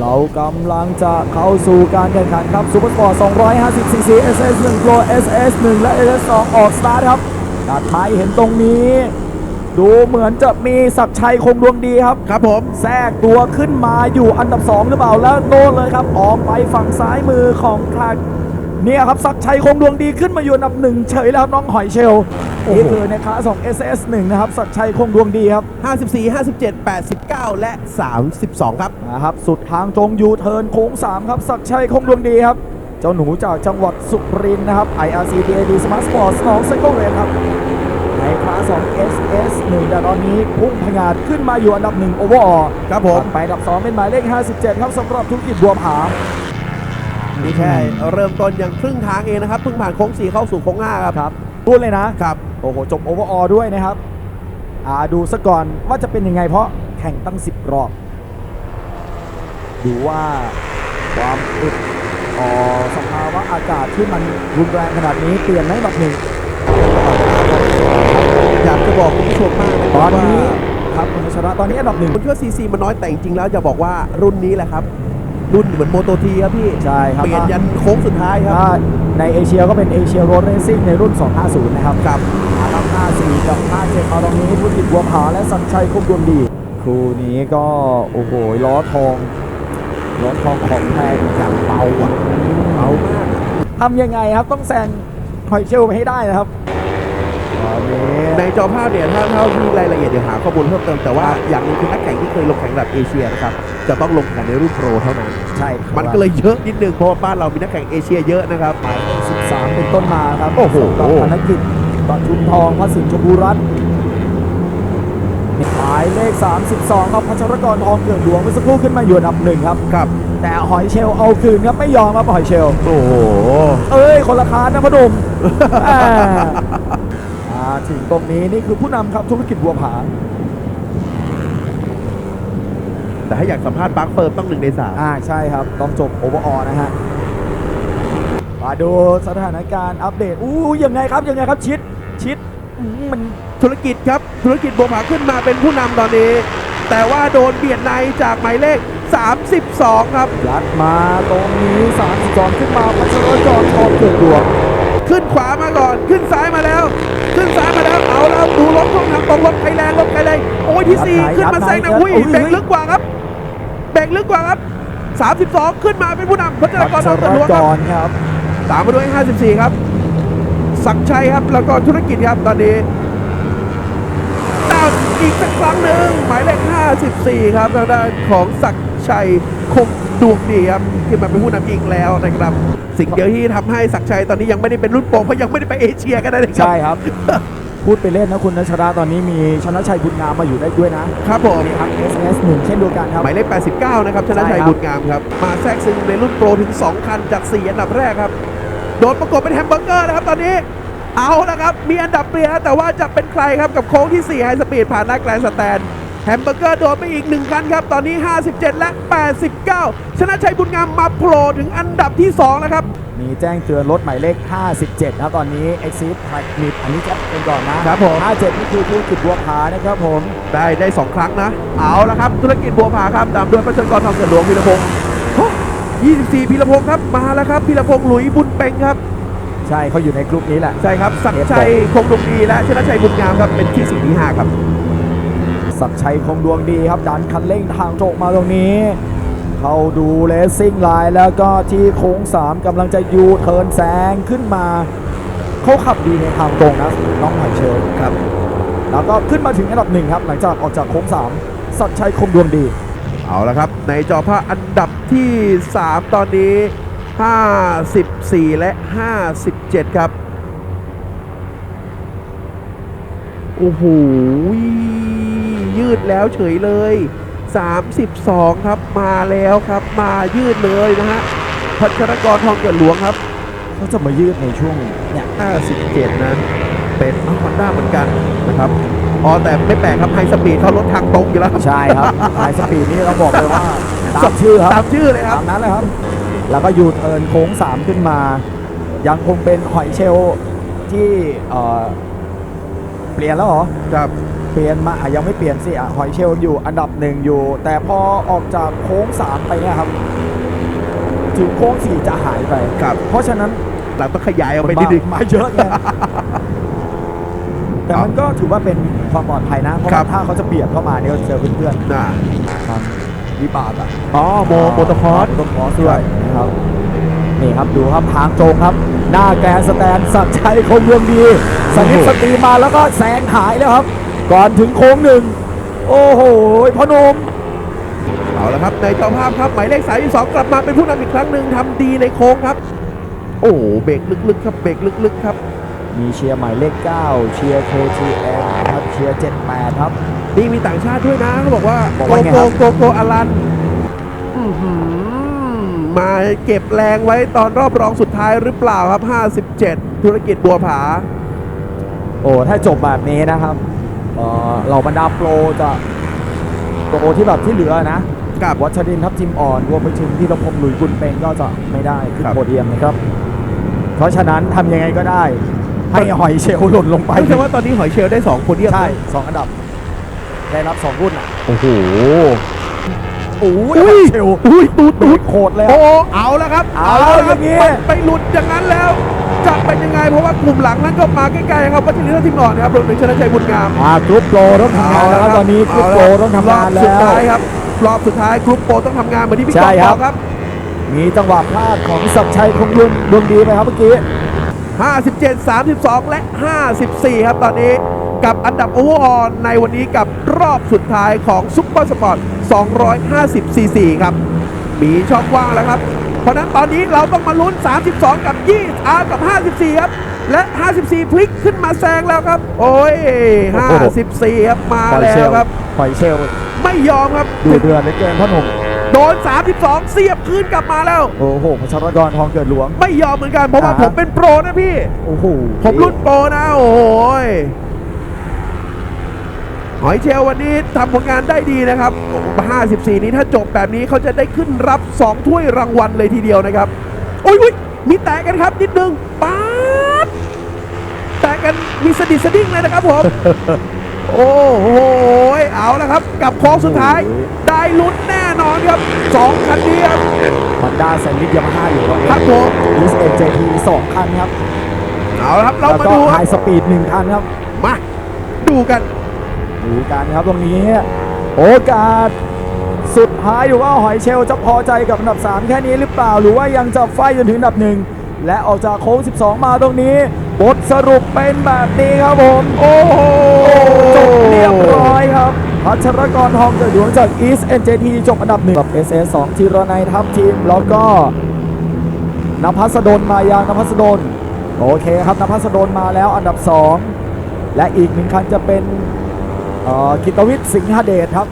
เรากำลังจะเข้าสู่การแข่งขันครับซูเปอร์สปอร์ต250 cc SS 1 Pro SS 1 และ SS 2ออกสตาร์ทครับตัดไม้เห็นตรงนี้ ดูเหมือนจะมีศักดิ์ชัยคงดวงดีครับ ครับผมแทรกตัวขึ้นมาอยู่อันดับ 2 หรือเปล่าแล้วโน่นเลยครับ ออกไปฝั่งซ้ายมือของทาง เนี่ยครับศักดิ์ชัยคงดวงดีขึ้นมาอยู่อันดับหนึ่งเฉยแล้วครับน้องหอยเชลนี่คือในคลาสของ SS 1 นะครับศักดิ์ชัยคงดวงดีครับ 54 57 89 และ 32 ครับนะครับสุดทางตรงยูเทิร์นโค้ง 3 ครับศักดิ์ชัยคงดวงดีครับ เจ้าหนูจากจังหวัดสุรินทร์นะครับ IRC DAD Smart Sports น้องไซเคิลเรนครับในคลาสของ SS 1 แต่ตอนนี้พุ่งพงาดขึ้นมาอยู่อันดับ1โอเวอร์ออครับผมไปอันดับ 2 เป็นหมายเลข 57 ครับสำหรับธุรกิจบัวผา นี่แค่เริ่มต้นยังครึ่งทางเองนะครับเพิ่งผ่านโค้ง4เข้าสู่โค้ง5ครับครับพูดเลยนะครับโอ้โหจบโอเวอร์ออด้วยนะครับอ่าดูซะก่อนว่าจะเป็นยังไงเพราะแข่งตั้ง 10 รอบ ดูว่าความอึดต่อสภาวะอากาศที่มันรุนแรงขนาดนี้เปลี่ยนไหมแบบหนึ่งอยากจะบอกคุณผู้ชมมากนะคตรัอบนว่านี้ครับคุณชนะตอนนี้อันดับหนึ่งผมคิดว่าซีซีมันน้อยแต่จริงๆแล้วจะบอกว่ารุ่นนี้แหละครับ รุ่นเหมือนโมโตทีครับพี่ ใช่ครับเปลี่ยนยันโค้งสุดท้ายครับถ้าในเอเชียก็เป็นเอเชียโรดเรซิ่งในรุ่น 250 นะครับครับอารับ54 กับ 57เอาตรงนี้พุทธิตบัวผาและสัญชัยคงดวงดี ครูนี้ก็โอ้โหล้อทองล้อทองของแพงอย่างเบาอะเบามากทำยังไงครับต้องแซงหอยเชลล์ไปให้ได้นะครับตอนนี้ ในจอภาพเนี่ยถ้าเท่าที่รายละเอียดเดี๋ยวหาข้อมูลเพิ่มเติมแต่ว่าอย่างหนึงคือนักแข่งที่เคยลงแข่งระดับเอเชียนะครับจะต้องลงแข่งในรุ่นโปรเท่านั้น ใช่ครับมันก็เลยเยอะนิดนึงเพราะว่าบ้านเรามีนักแข่งเอเชียเยอะนะครับหมายเลข13 เป็นต้นมาครับโอ้โหสำรับธนกิจปทุมทองพระสินชมพูรัตน์หมายเลข 32 ครับพัชรกรทองเกิดหลวงเมื่อสักครู่ขึ้นมาอยู่อันดับหนึ่งครับครับ แต่หอยเชลล์เอาคืนครับไม่ยอมครับหอยเชลล์โอ้โหเอ้ยคนละคานนะพอหนุ่มอ่า มาถึงตรงนี้นี่คือผู้นำครับธุรกิจบัวผาแต่ถ้าอยากสัมภาษณ์ปาร์คเฟิร์มต้องหนึ่งในสามอ่าใช่ครับ ต้องจบโอเวอร์ออนะฮะ มาดูสถานการณ์อัปเดต อู้ยังไงครับ ยังไงครับชิดชิดอืมมันธุรกิจครับ ธุรกิจบัวผาขึ้นมาเป็นผู้นำตอนนี้ แต่ว่าโดนเบียดในจากหมายเลข 32 ครับยัดมาตรงนี้ 32 ขึ้นมาพัชรกรทองเกิดดวง ขึ้นขวามาก่อน ขึ้นซ้ายมาแล้ว ขึ้นซ้ายมาแล้ว เอาแล้วดูรถช่องทางตรงรถไทยแลนด์รถไทยแลนด์โอ้ยที่สี่ขึ้นมาแซงนะอุ้ยเบรกลึกกว่าครับเบรกลึกกว่าครับ 32 ขึ้นมาเป็นผู้นำพัชรพักรชทองรเกิดหลวงกครับรครับ ตามมาด้วย 54 ครับศักดิ์ชัยครับ แล้วก็ธุรกิจครับตอนนี้ดาวอีกสักครั้งหนึ่งหมายเลข 54 ครับทางด้านของศักดิ์ชัยคง ดวงดีครับขึ้นมาเป็นผู้นำอีกแล้วนะครับ สิ่งเดียวที่ทำให้ศักดิ์ชัยตอนนี้ยังไม่ได้เป็นรุ่นโปรเพราะยังไม่ได้ไปเอเชียกันนะครัใช่ครับ พูดไปเล่นนะคุณนัชราตอนนี้มีชนะชัยบุญงามมาอยู่ได้ด้วยนะครับผมมีทั้ง SS 1เช่นเดียวกันครับหมายเลข 89 นะครับชนะชัยใช่ครับบุญงามครับมาแทรกซึงในรุ่นโปรถึง 2 คันจาก 4 อันดับแรกครับโดนประกบเป็นแฮมเบอร์เกอร์นะครับตอนนี้เอาละครับมีอันดับเปลี่ยนแต่ว่าจะเป็นใครครับกับโค้งที่4ไฮสปีดผ่านหน้าแกรนด์สแตน แฮมเบอร์เกอร์โดนไปอีก 1 คันครับ ตอนนี้ 57 และ 89 ชนะชัยบุญงามมาโผล่ถึงอันดับที่ 2 นะครับ มีแจ้งเตือนรถหมายเลข 57 นะครับตอนนี้ Exit p r i m e อันนี้จะเป็นก่อนนะครับผม 57 นี่คือธุรกิจบัวผานะครับผม ได้ได้ 2 ครั้งนะ เอาละครับ ธุรกิจบัวผาครับตามด้วยพัชรกรทองเกิดหลวงพีรพงศ์โอ้24พีรพงศ์ครับ มาแล้วครับพีรพงศ์หลุยบุญเป็งครับใช่เขาอยู่ในกลุ่มนี้แหละ ใช่ครับศักดิ์ชัยคงดวงดีและชนะชัยบุญงามครับ เป็นที่สี่ที่ห้าครับ ศักชัยคงดวงดีครับดันคันเร่งทางโจกมาตรงนี้ เข้าดูเลสซิ่งไลน์แล้วก็ที่โค้ง3กำลังจะยูเทิร์นแซงขึ้นมาเขาขับดีในทางตรงนะน้องหอยเชลครับ แล้วก็ขึ้นมาถึงอันดับหนึ่งครับ หลังจากออกจากโค้ง3ศักชัยคงดวงดี เอาละครับ ในจอภาพอันดับที่ 3 ตอนนี้ 54 และ 57 ครับ โอ้โห ยืดแล้วเฉยเลย 32 ครับมาแล้วครับ มายืดเลยนะฮะพัชรกรทองเกิดหลวงครับเขาจะมายืดในช่วงเนี่ย57นั้นเป็นฮอนด้าเหมือนกันนะครับอ๋อแต่ไม่แปลกครับไฮสปีดเขาลดทางตรงอยู่แล้วครับใช่ครับไฮสปีดนี่เราบอกเลยว่าตามชื่อคตารับมชื่อเลยครัตาบมนั้นเลยครับ แล้วก็ยูเทิร์นโค้ง 3 ขึ้นมา ยังคงเป็นหอยเชลล์ที่เอ่อเปลี่ยนแล้วเหรอครับ เปลี่ยนมาอะยังไม่เปลี่ยนสิอะหอยเชลล์อยู่อันดับหนึ่งอยู่ แต่พอออกจากโค้งสามไปเนี่ยครับถึงโค้งสี่จะหายไปครับ เพราะฉะนั้นหลังต้องขยายออกไปนิดนึงมาเยอะไงแต่มันก็ถือว่าเป็นความปลอดภัยนะ เพราะครัว่าบถ้าเขาจะเบียดเข้ามาเนี่ยก็จะเจอเพื่อนน่ะๆครับวิบากอะอ๋อโมโมโตคอร์สโมโตคอร์สด้วยนะครับนี่ครับดูครับทางตรงครับ หน้าแกนสแตนสักดิ์ชัยคงเมืองดีสนิทสตรีมาแล้วก็แซงหายแล้วครับ ก่อนถึงโค้งหนึ่ง โอ้โหพอหนม เอาละครับในเจ้าภาพครับหมายเลข32กลับมาเป็นผู้นำอีกครั้งหนึ่งทำดีในโค้งครับ โอ้โหเบรกลึกๆครับเบรกลึกๆครับมีเชียร์หมายเลข 9 เชียร์ KTM ครับเชียร์ 78 ครับ นี่มีต่างชาติด้วยนะเขาบอกว่าบอกโกว่าไงโกครับโกโกอลันอื้อหือมาเก็บแรงไว้ตอนรอบรองสุดท้ายหรือเปล่าครับ 57 ธุรกิจบัวผา โอ้ ถ้าจบแบบนี้นะครับ เอ่อเหล่าบรรดาโปรจะโปรที่แบบที่เหลือนะกับวัชรินทร์ทัพจิมอ่อนรวมไปถึงที่รพงษ์หลุยส์บุญเป็นก็จะไม่ได้ขึ้นครับโพเดียมนะครับ เพราะฉะนั้นทำยังไงก็ได้ ให้หอยเชลล์หล่นลงไปไม่ใช่ว่าตอนนี้หอยเชลล์ได้2โพเดียมนะใช่สองอันดับ ได้รับสองรุ่นอะโอ้โหโอ้ยอุ้หยอยเชลล์อุ้ยตูดตูตูดดโคตรเลยโอ้อะเอาแล้วครับ เอาแล้วครับอย่างงี้ไปไปหลุดอย่างนั้นแล้ว จะเป็นยังไงเพราะว่ากลุ่มหลังนั้นก็มาใกล้ๆครับวัชรินทร์ทีมอ่อนนะครับรวมถึงชนะชัยบุญงามอ่ากรุ๊ปโปรต้องทำงานแล้วครับตอนนี้กรุ๊ปโปรต้องทำงานรอบสุแล้ดวท้ายครับรอบสุดท้ายกรุ๊ปโปรต้องทำงานเหมือนที่พี่กอใช่ล์ฟครับอบกครับมีจังหวะพลาดของศักดิ์ชัยคงยุนดวงดีไปครับเมื่อกี้ 57 32 และ 54 ครับตอนนี้กับอันดับโอเวอร์ออลในวันนี้กับรอบสุดท้ายของซุปเปอร์สปอร์ต 250ซีซีครับ มีช่องว่างแล้วครับ เพราะฉะนั้นตอนนี้เราต้องมาลุ้น 32 กับ20อากับ 54 ครับ และ 54 พลิกขึ้นมาแซงแล้วครับ โอ้ยโอ้โห54 ครับ มาหอยแล้เชลวล์ครับหอยเชลล์ไม่ยอมครับดูเดือดเหลือเกินพ่อหนุ่มโดน 32 เสียบคืนกลับมาแล้ว โอ้โหพชรกรทองเกิดหลวง ไม่ยอมเหมือนกัน เพราะว่าอ่าผมเป็นโปรนะพี่ โอ้โห ผมรุ่นโปรนะ โอ้โหย หอยเชลวันนี้ทำผลงานได้ดีนะครับ 54 นี้ถ้าจบแบบนี้เขาจะได้ขึ้นรับ 2 ถ้วยรางวัลเลยทีเดียวนะครับ อุ้ยอุ้ยมีแตะกันครับนิดนึงป๊าดแตะกันมีสะดิดสะดิ้งเลยนะครับผม โอ้โหยเอาแล้วครับ กับโค้งสุดท้าย ได้ลุ้นแน่นอนครับสองคันนี้ครับฮอนด้าแซนด์วิชยามาฮ่าอยู่ตรงนี้ครับผมลิสเอเจทีสองคันครับ เอาละครับเราแล้วมาก็ดูคไฮรับสปีดหนึ่งคันครับ มา ดูกัน ดูกันครับตรงนี้ โอกาสสุดท้ายอยู่ว่าหอยเชลจะพอใจกับอันดับ 3 แค่นี้หรือเปล่า หรือว่ายังจะไฟจนถึงอันดับหนึ่งและออกจากโค้ง 12 มาตรงนี้ บทสรุปเป็นแบบนี้ครับผม โอ้โหจบเรียบร้อยครับ พัชรกรทองเกิดหลวงจาก East NJT จบอันดับหนึ่งกับ SS 2 ทีรนัยทัพทีม แล้วก็นภัสดลมายางนภัสดล โอเคครับนภัสดลมาแล้วอันดับ 2 และอีกหนึ่งคันจะเป็น กิตวิทย์สิงหเดชครับ